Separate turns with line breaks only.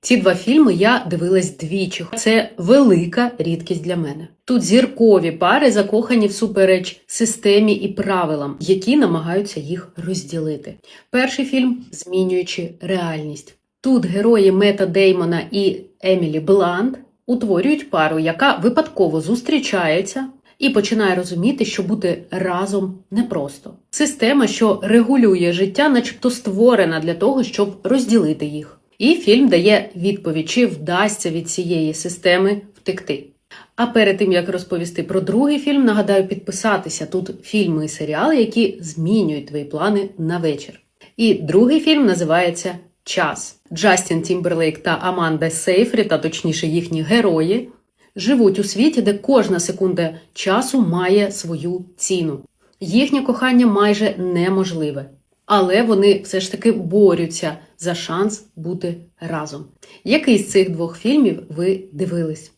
Ці два фільми я дивилась двічі. Це велика рідкість для мене. Тут зіркові пари закохані всупереч системі і правилам, які намагаються їх розділити. Перший фільм змінюючи реальність. Тут герої Мета Деймона і Емілі Блант утворюють пару, яка випадково зустрічається і починає розуміти, що бути разом непросто. Система, що регулює життя, начебто створена для того, щоб розділити їх. І фільм дає відповідь, чи вдасться від цієї системи втекти. А перед тим як розповісти про другий фільм, нагадаю підписатися тут фільми і серіали, які змінюють твої плани на вечір. І другий фільм називається Час. Джастін Тімберлейк та Аманда Сейфрі, та точніше їхні герої, живуть у світі, де кожна секунда часу має свою ціну. Їхнє кохання майже неможливе, але вони все ж таки борються за шанс бути разом. Який з цих двох фільмів ви дивились?